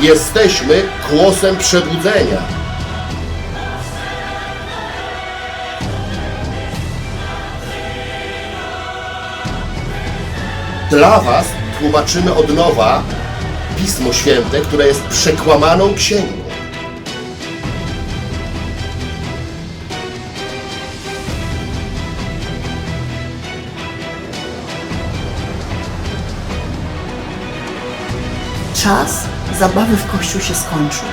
Jesteśmy głosem przebudzenia. Dla Was tłumaczymy od nowa Pismo Święte, które jest przekłamaną księgą. Czas zabawy w kościół się skończył.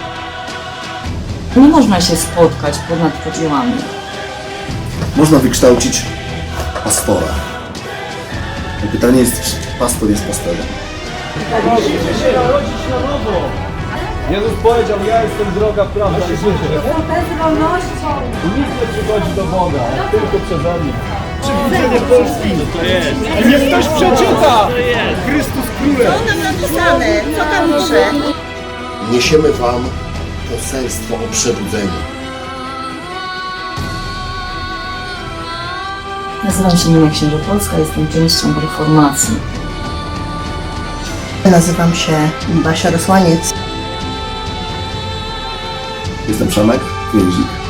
Nie można się spotkać ponad podziałami. Można wykształcić pastora. No pytanie jest, czy pastor jest pastorem. Musimy się narodzić na nowo. Jezus powiedział, ja jestem droga, prawda i życie. I nikt nie przychodzi do Boga, tylko przeze mnie. Przebudzenie Polski. To jest. Niech ktoś przeczyta! Chrystus Królem. napisane? Co tam pisze? Niesiemy Wam poselstwo o przebudzeniu. Nazywam się Nina Księżopolska, jestem częścią reformacji. Nazywam się Basia Rosłaniec. Jestem Przemek Więzik.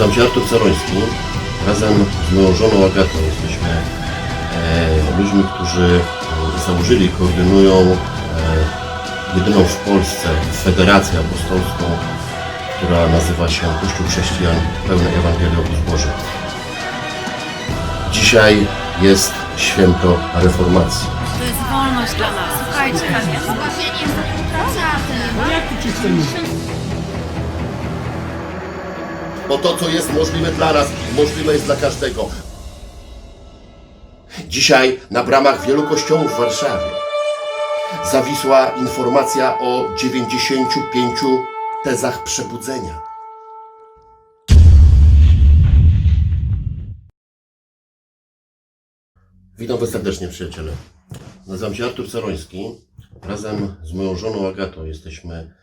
Nazywam się Artur Ceroński. Razem z moją żoną Agatą jesteśmy e, ludźmi, którzy e, założyli i koordynują e, jedyną w Polsce Federację Apostolską, która nazywa się Kościół Chrześcijan Pełne Ewangelii Obóz Boży. Dzisiaj jest święto reformacji. To jest wolność dla nas. Słuchajcie, zgłaszanie jest Bo to, co jest możliwe dla nas, możliwe jest dla każdego. Dzisiaj na bramach wielu kościołów w Warszawie zawisła informacja o 95 tezach przebudzenia. Witam Was serdecznie, przyjaciele. Nazywam się Artur Ceroński. Razem z moją żoną Agatą jesteśmy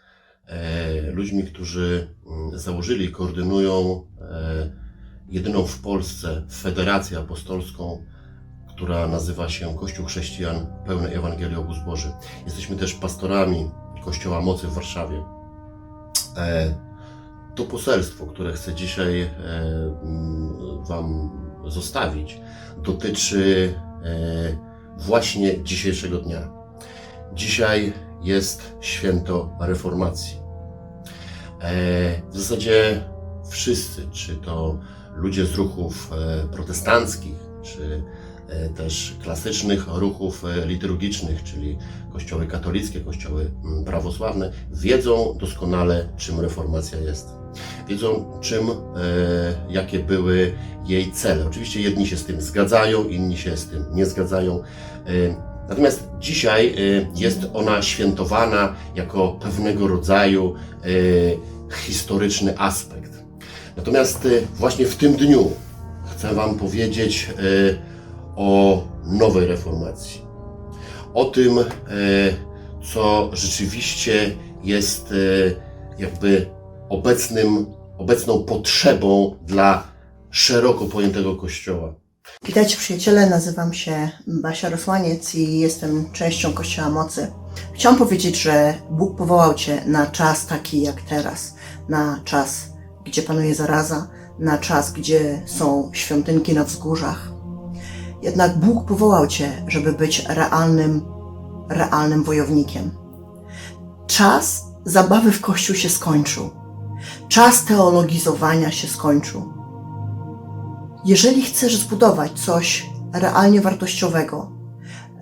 ludźmi, którzy mm, założyli i koordynują e, jedyną w Polsce Federację Apostolską, która nazywa się Kościół Chrześcijan Pełny Ewangelii Obóz Boży. Jesteśmy też pastorami Kościoła Mocy w Warszawie. E, to poselstwo, które chcę dzisiaj e, mm, Wam zostawić, dotyczy e, właśnie dzisiejszego dnia. Dzisiaj jest święto reformacji. E, W zasadzie wszyscy, czy to ludzie z ruchów e, protestanckich, czy e, też klasycznych ruchów liturgicznych, czyli kościoły katolickie, kościoły mm, prawosławne, wiedzą doskonale, czym reformacja jest. Wiedzą, czym, jakie były jej cele. Oczywiście jedni się z tym zgadzają, inni się z tym nie zgadzają. Natomiast dzisiaj e, jest ona świętowana jako pewnego rodzaju e, historyczny aspekt. Natomiast e, właśnie w tym dniu chcę Wam powiedzieć o nowej reformacji. O tym, co rzeczywiście jest jakby obecnym, obecną potrzebą dla szeroko pojętego Kościoła. Witajcie przyjaciele, nazywam się Basia Rosłaniec i jestem częścią Kościoła Mocy. Chciałam powiedzieć, że Bóg powołał Cię na czas taki jak teraz, na czas, gdzie panuje zaraza, na czas, gdzie są świątynki na wzgórzach. Jednak Bóg powołał Cię, żeby być realnym, realnym wojownikiem. Czas zabawy w Kościół się skończył. Czas teologizowania się skończył. Jeżeli chcesz zbudować coś realnie wartościowego,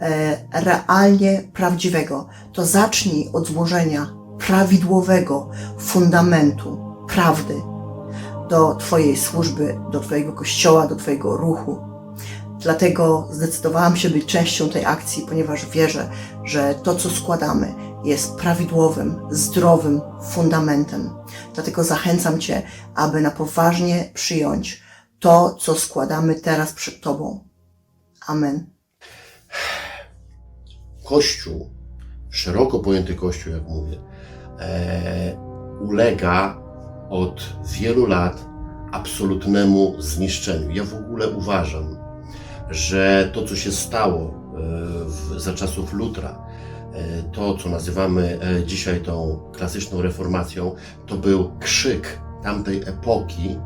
e, realnie prawdziwego, to zacznij od złożenia prawidłowego fundamentu prawdy do Twojej służby, do Twojego kościoła, do Twojego ruchu. Dlatego zdecydowałam się być częścią tej akcji, ponieważ wierzę, że to, co składamy, jest prawidłowym, zdrowym fundamentem. Dlatego zachęcam Cię, aby na poważnie przyjąć to, co składamy teraz przed Tobą. Amen. Kościół, szeroko pojęty Kościół, jak mówię, e, ulega od wielu lat absolutnemu zniszczeniu. Ja w ogóle uważam, że to, co się stało w, za czasów Lutra. E, To, co nazywamy e, dzisiaj tą klasyczną reformacją, to był krzyk tamtej epoki,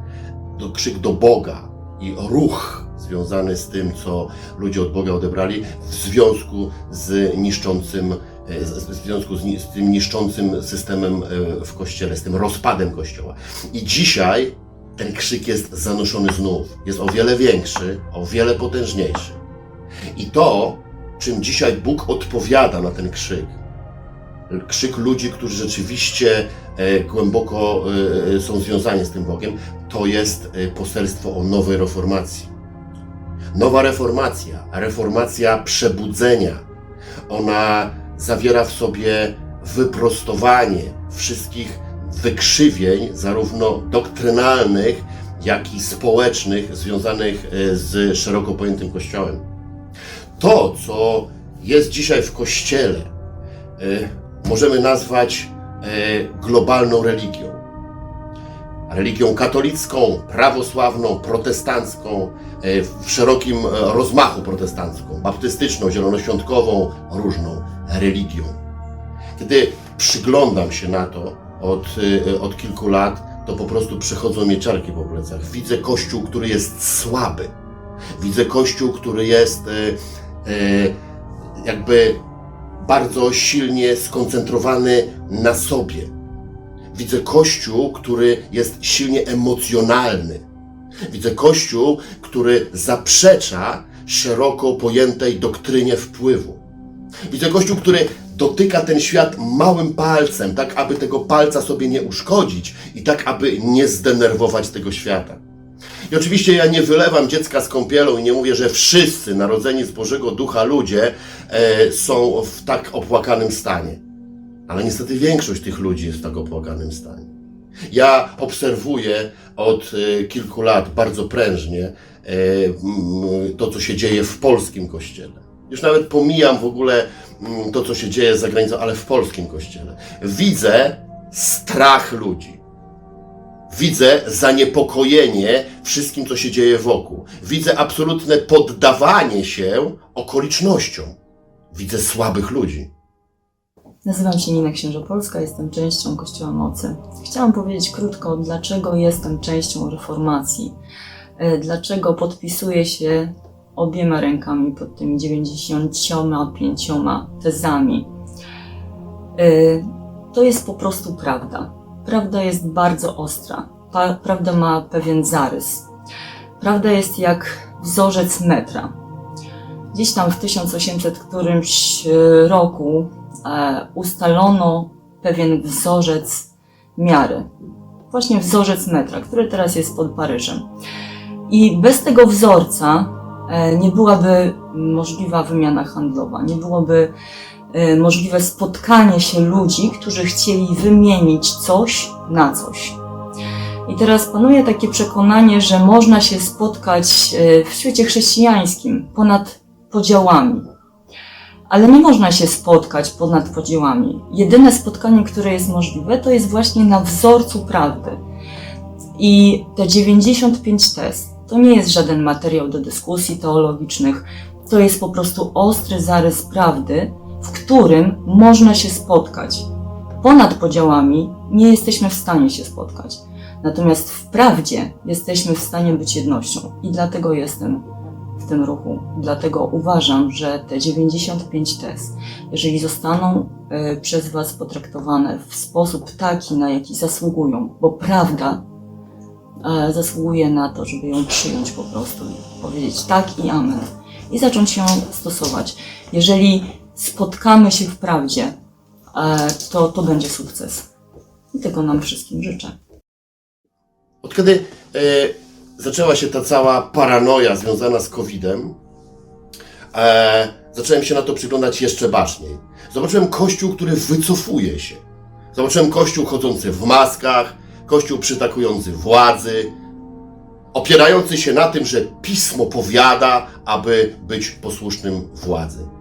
do, krzyk do Boga i ruch związany z tym, co ludzie od Boga odebrali w związku z niszczącym, e, w związku z, z tym niszczącym systemem e, w Kościele, z tym rozpadem Kościoła. I dzisiaj ten krzyk jest zanoszony znów. Jest o wiele większy, o wiele potężniejszy. I to, czym dzisiaj Bóg odpowiada na ten krzyk, krzyk ludzi, którzy rzeczywiście e, głęboko e, są związani z tym Bogiem, to jest e, poselstwo o nowej reformacji. Nowa reformacja, reformacja przebudzenia, ona zawiera w sobie wyprostowanie wszystkich wykrzywień, zarówno doktrynalnych, jak i społecznych, związanych e, z szeroko pojętym Kościołem. To, co jest dzisiaj w Kościele, e, możemy nazwać e, globalną religią. Religią katolicką, prawosławną, protestancką, e, w szerokim e, rozmachu protestancką, baptystyczną, zielonoświątkową, różną religią. Kiedy przyglądam się na to od, od kilku lat, to po prostu przychodzą mi ciarki po plecach. Widzę kościół, który jest słaby. Widzę kościół, który jest jakby bardzo silnie skoncentrowany na sobie. Widzę kościół, który jest silnie emocjonalny. Widzę kościół, który zaprzecza szeroko pojętej doktrynie wpływu. Widzę kościół, który dotyka ten świat małym palcem, tak aby tego palca sobie nie uszkodzić i tak aby nie zdenerwować tego świata. I oczywiście ja nie wylewam dziecka z kąpielą i nie mówię, że wszyscy narodzeni z Bożego Ducha ludzie e, są w tak opłakanym stanie. Ale niestety większość tych ludzi jest w tak opłakanym stanie. Ja obserwuję od e, kilku lat bardzo prężnie e, to, co się dzieje w polskim kościele. Już nawet pomijam w ogóle to, co się dzieje za granicą, ale w polskim kościele. Widzę strach ludzi. Widzę zaniepokojenie wszystkim, co się dzieje wokół. Widzę absolutne poddawanie się okolicznościom. Widzę słabych ludzi. Nazywam się Nina Księżopolska, jestem częścią Kościoła Mocy. Chciałam powiedzieć krótko, dlaczego jestem częścią reformacji. E, Dlaczego podpisuję się obiema rękami pod tymi 95 tezami. E, To jest po prostu prawda. Prawda jest bardzo ostra. Prawda ma pewien zarys. Prawda jest jak wzorzec metra. Gdzieś tam w 1800 którymś e, roku e, ustalono pewien wzorzec miary. Właśnie wzorzec metra, który teraz jest pod Paryżem. I bez tego wzorca e, nie byłaby możliwa wymiana handlowa, nie byłoby możliwe spotkanie się ludzi, którzy chcieli wymienić coś na coś. I teraz panuje takie przekonanie, że można się spotkać e, w świecie chrześcijańskim ponad podziałami. Ale nie można się spotkać ponad podziałami. Jedyne spotkanie, które jest możliwe, to jest właśnie na wzorcu prawdy. I te 95 tez to nie jest żaden materiał do dyskusji teologicznych, to jest po prostu ostry zarys prawdy, w którym można się spotkać. Ponad podziałami nie jesteśmy w stanie się spotkać. Natomiast w prawdzie jesteśmy w stanie być jednością i dlatego jestem w tym ruchu. Dlatego uważam, że te 95 tez, jeżeli zostaną e, przez Was potraktowane w sposób taki, na jaki zasługują, bo prawda e, zasługuje na to, żeby ją przyjąć po prostu i powiedzieć tak i amen i zacząć ją stosować. Jeżeli spotkamy się w prawdzie, e, to to będzie sukces. I tego nam wszystkim życzę. Od kiedy e, zaczęła się ta cała paranoja związana z COVID-em, e, zacząłem się na to przyglądać jeszcze baczniej. Zobaczyłem kościół, który wycofuje się. Zobaczyłem kościół chodzący w maskach, kościół przytakujący władzy, opierający się na tym, że pismo powiada, aby być posłusznym władzy.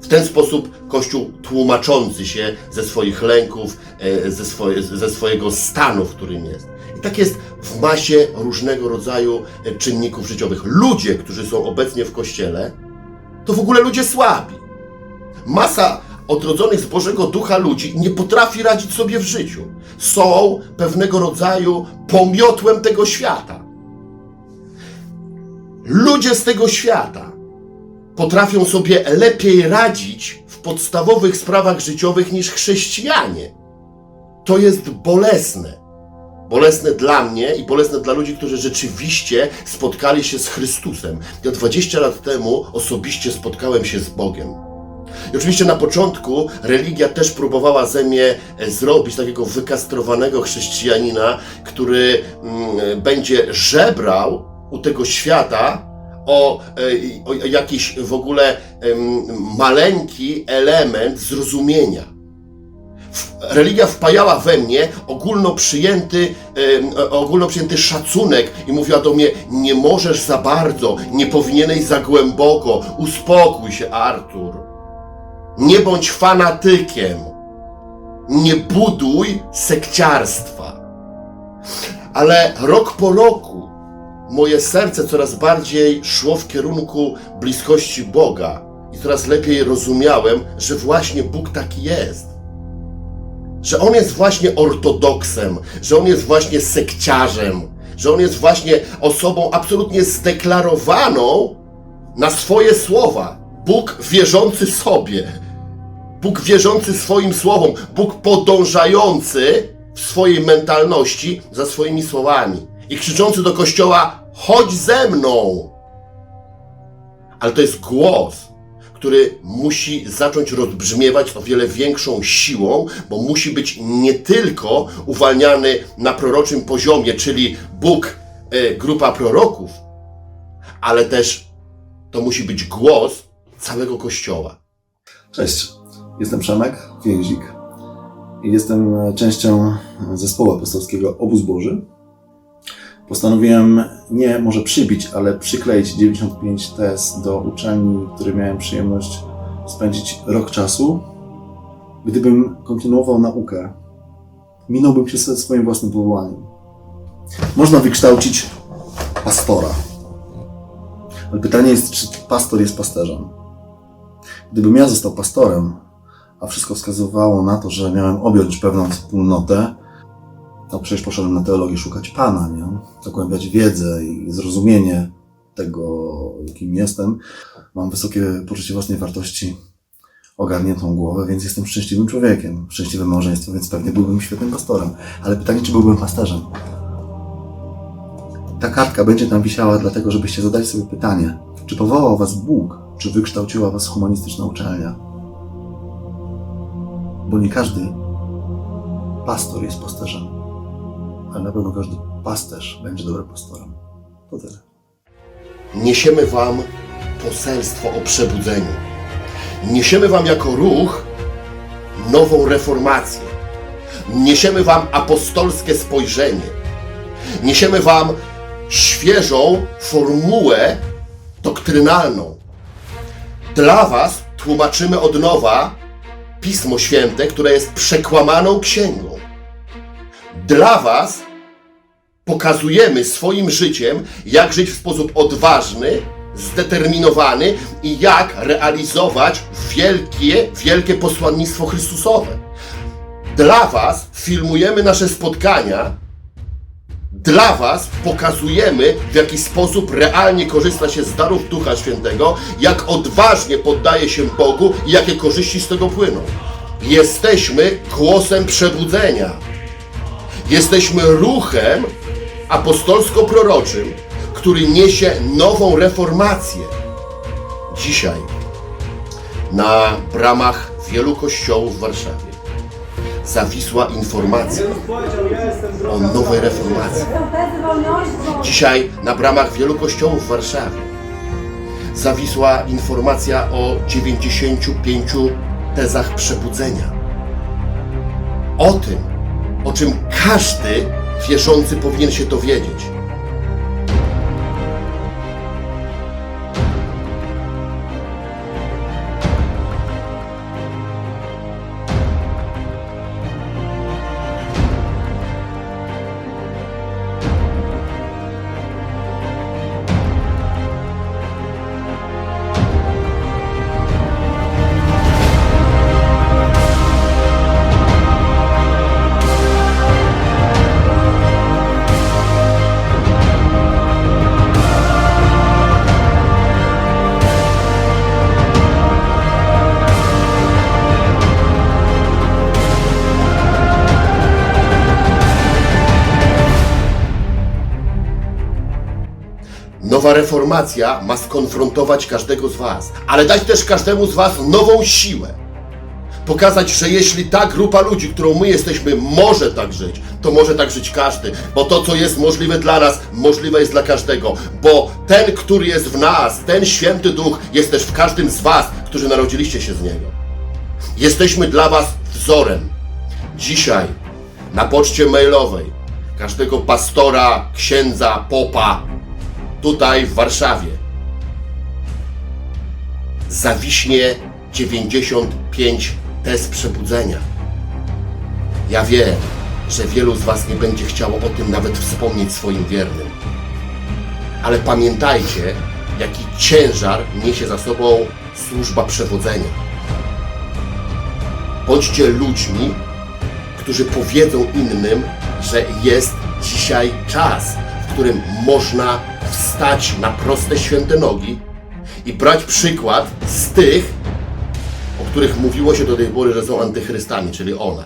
W ten sposób Kościół tłumaczący się ze swoich lęków, e, ze, swoje, ze swojego stanu, w którym jest. I tak jest w masie różnego rodzaju e, czynników życiowych. Ludzie, którzy są obecnie w Kościele, to w ogóle ludzie słabi. Masa odrodzonych z Bożego Ducha ludzi nie potrafi radzić sobie w życiu. Są pewnego rodzaju pomiotłem tego świata. Ludzie z tego świata potrafią sobie lepiej radzić w podstawowych sprawach życiowych niż chrześcijanie. To jest bolesne. Bolesne dla mnie i bolesne dla ludzi, którzy rzeczywiście spotkali się z Chrystusem. Ja 20 lat temu osobiście spotkałem się z Bogiem. I oczywiście na początku religia też próbowała ze mnie e, zrobić takiego wykastrowanego chrześcijanina, który mm, będzie żebrał u tego świata o, e, o jakiś w ogóle maleńki element zrozumienia. Religia wpajała we mnie ogólno przyjęty, em, e, ogólno przyjęty szacunek i mówiła do mnie: Nie możesz za bardzo, nie powinieneś za głęboko, uspokój się, Artur. Nie bądź fanatykiem. Nie buduj sekciarstwa. Ale rok po roku moje serce coraz bardziej szło w kierunku bliskości Boga i coraz lepiej rozumiałem, że właśnie Bóg taki jest. Że On jest właśnie ortodoksem, że On jest właśnie sekciarzem, że On jest właśnie osobą absolutnie zdeklarowaną na swoje słowa. Bóg wierzący sobie, Bóg wierzący swoim słowom, Bóg podążający w swojej mentalności za swoimi słowami i krzyczący do kościoła: chodź ze mną! Ale to jest głos, który musi zacząć rozbrzmiewać o wiele większą siłą, bo musi być nie tylko uwalniany na proroczym poziomie, czyli Bóg, e, grupa proroków, ale też to musi być głos całego kościoła. Cześć, jestem Przemek, więzik i jestem częścią zespołu apostolskiego Obóz Boży. Postanowiłem nie może przybić, ale przykleić 95 tez do uczelni, w której miałem przyjemność spędzić rok czasu. Gdybym kontynuował naukę, minąłbym się swoim własnym powołaniem. Można wykształcić pastora. Ale pytanie jest, czy pastor jest pasterzem? Gdybym ja został pastorem, a wszystko wskazywało na to, że miałem objąć pewną wspólnotę, to przecież poszedłem na teologię szukać Pana, nie? Zagłębiać wiedzę i zrozumienie tego, kim jestem. Mam wysokie poczucie własnej wartości, ogarniętą głowę, więc jestem szczęśliwym człowiekiem. Szczęśliwe małżeństwo, więc pewnie byłbym świetnym pastorem. Ale pytanie, czy byłbym pasterzem? Ta kartka będzie tam wisiała dlatego, żebyście zadali sobie pytanie, czy powołał was Bóg, czy wykształciła was humanistyczna uczelnia? Bo nie każdy pastor jest pasterzem, ale na pewno każdy pasterz będzie dobrym pastorem. To tyle. niesiemy Wam poselstwo o przebudzeniu. Niesiemy Wam jako ruch nową reformację. Niesiemy Wam apostolskie spojrzenie. Niesiemy Wam świeżą formułę doktrynalną. Dla Was tłumaczymy od nowa Pismo Święte, które jest przekłamaną księgą. Dla Was pokazujemy swoim życiem, jak żyć w sposób odważny, zdeterminowany i jak realizować wielkie, wielkie posłannictwo Chrystusowe. Dla Was filmujemy nasze spotkania, dla Was pokazujemy, w jaki sposób realnie korzysta się z darów Ducha Świętego, jak odważnie poddaje się Bogu i jakie korzyści z tego płyną. Jesteśmy głosem przebudzenia. Jesteśmy ruchem apostolsko-proroczym, który niesie nową reformację. Dzisiaj na bramach wielu kościołów w Warszawie zawisła informacja o nowej reformacji. Dzisiaj na bramach wielu kościołów w Warszawie zawisła informacja o 95 tezach przebudzenia. O tym, o czym każdy wierzący powinien się dowiedzieć. Nowa reformacja ma skonfrontować każdego z Was, ale dać też każdemu z Was nową siłę. Pokazać, że jeśli ta grupa ludzi, którą my jesteśmy, może tak żyć, to może tak żyć każdy, bo to, co jest możliwe dla nas, możliwe jest dla każdego, bo ten, który jest w nas, ten święty duch jest też w każdym z Was, którzy narodziliście się z niego. Jesteśmy dla Was wzorem. Dzisiaj na poczcie mailowej każdego pastora, księdza, popa tutaj w Warszawie zawiśnie 95 test przebudzenia. Ja wiem, że wielu z Was nie będzie chciało o tym nawet wspomnieć swoim wiernym. Ale pamiętajcie, jaki ciężar niesie za sobą służba przewodzenia. Bądźcie ludźmi, którzy powiedzą innym, że jest dzisiaj czas, w którym można wstać na proste, święte nogi i brać przykład z tych, o których mówiło się do tej pory, że są antychrystami, czyli ona.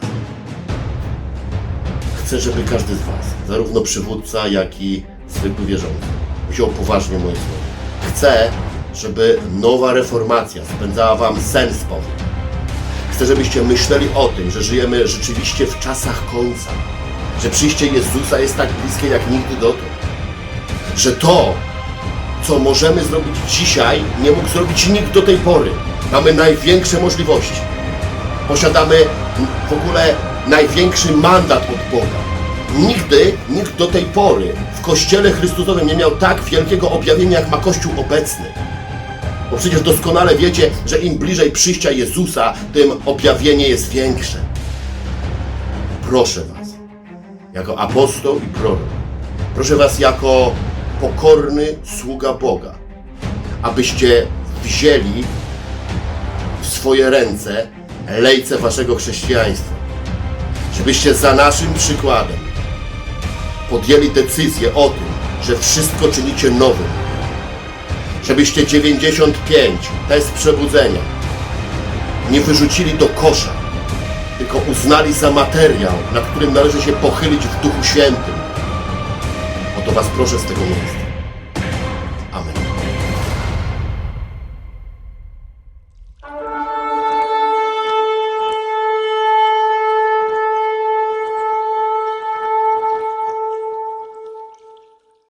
Chcę, żeby każdy z Was, zarówno przywódca, jak i zwykły wierzący, wziął poważnie moje słowa. Chcę, żeby nowa reformacja spędzała Wam sen z powrotem. Chcę, żebyście myśleli o tym, że żyjemy rzeczywiście w czasach końca, że przyjście Jezusa jest tak bliskie jak nigdy dotąd, że to, co możemy zrobić dzisiaj, nie mógł zrobić nikt do tej pory. Mamy największe możliwości. Posiadamy w ogóle największy mandat od Boga. Nigdy nikt do tej pory w Kościele Chrystusowym nie miał tak wielkiego objawienia, jak ma Kościół obecny. Bo przecież doskonale wiecie, że im bliżej przyjścia Jezusa, tym objawienie jest większe. Proszę Was, jako apostoł i prorok, proszę Was jako pokorny sługa Boga, abyście wzięli w swoje ręce lejce Waszego chrześcijaństwa. Żebyście za naszym przykładem podjęli decyzję o tym, że wszystko czynicie nowym, żebyście 95 test przebudzenia nie wyrzucili do kosza, tylko uznali za materiał, nad którym należy się pochylić w Duchu Świętym. O to Was proszę z tego miejsca.